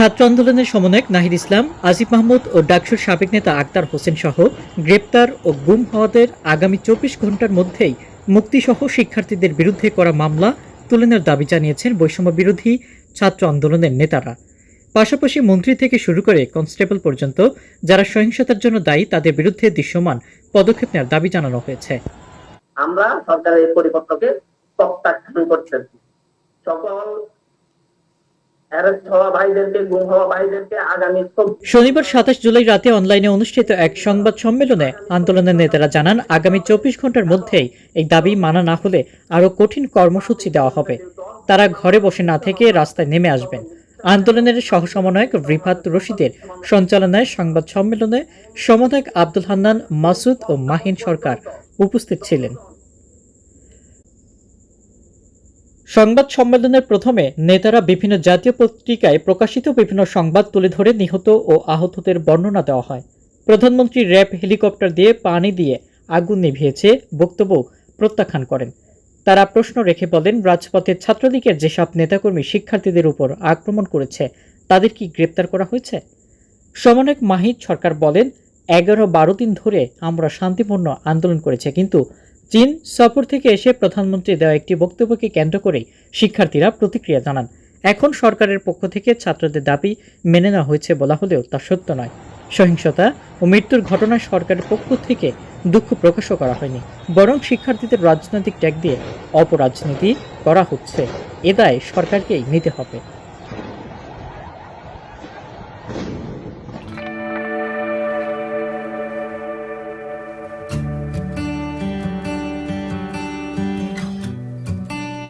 ছাত্র আন্দোলনের সমন্বয়ক নাহিদ ইসলাম, আসিফ মাহমুদ ও ডাকসুর সাবেক নেতা আক্তার হোসেন সহ গ্রেপ্তার ও গুম হওয়াদের আগামী চব্বিশ ঘণ্টার মধ্যেই মুক্তিসহ শিক্ষার্থীদের বিরুদ্ধে করা মামলা তুলে নেওয়ার দাবি জানিয়েছেন বৈষম্য বিরোধী ছাত্র আন্দোলনের নেতারা। পাশাপাশি মন্ত্রী থেকে শুরু করে কনস্টেবল পর্যন্ত যারা সহিংসতার জন্য দায়ী তাদের বিরুদ্ধে দৃশ্যমান পদক্ষেপ নেওয়ার দাবি জানানো হয়েছে। আমরা সরকারের পরিপত্রকে প্রত্যাখ্যান করছেন সকল শনিবার সাতাশ জুলাই রাতে অনলাইনে অনুষ্ঠিত এক সংবাদ সম্মেলনে আন্দোলনের নেতারা জানান, আগামী চব্বিশ ঘণ্টার মধ্যেই এই দাবি মানা না হলে আরও কঠিন কর্মসূচি দেওয়া হবে। তারা ঘরে বসে না থেকে রাস্তায় নেমে আসবেন। আন্দোলনের সহসমন্বয়ক রিফাত রশিদের সঞ্চালনায় সংবাদ সম্মেলনে সমন্বয়ক আব্দুল হান্নান, মাসুদ ও মাহিন সরকার উপস্থিত ছিলেন। সংবাদ সম্মেলনের প্রথমে নেতারা বিভিন্ন জাতীয় পত্রিকায় প্রকাশিত বিভিন্ন সংবাদ তুলে ধরে নিহত ও আহতদের বর্ণনা দেওয়া হয়। প্রধানমন্ত্রী র্যাব হেলিকপ্টার দিয়ে পানি দিয়ে আগুন নিভিয়েছে বক্তব্য প্রত্যাখ্যান করেন। তারা প্রশ্ন রেখে বলেন, রাজপথে ছাত্রলীগের যেসব নেতাকর্মী শিক্ষার্থীদের উপর আক্রমণ করেছে, তাদের কি গ্রেপ্তার করা হয়েছে? সমন্বয়ক মাহিদ সরকার বলেন, এগারো বারো দিন ধরে আমরা শান্তিপূর্ণ আন্দোলন করেছে, কিন্তু চীন সফর থেকে এসে প্রধানমন্ত্রী দেওয়া একটি বক্তব্যকে কেন্দ্র করেই শিক্ষার্থীরা প্রতিক্রিয়া জানান। এখন সরকারের পক্ষ থেকে ছাত্রদের দাবি মেনে নেওয়া হয়েছে বলা হলেও তা সত্য নয়। সহিংসতা ও মৃত্যুর ঘটনায় সরকারের পক্ষ থেকে দুঃখ প্রকাশও করা হয়নি। বরং শিক্ষার্থীদের রাজনৈতিক ট্যাগ দিয়ে অপরাজনীতি করা হচ্ছে। এ দায় সরকারকেই নিতে হবে।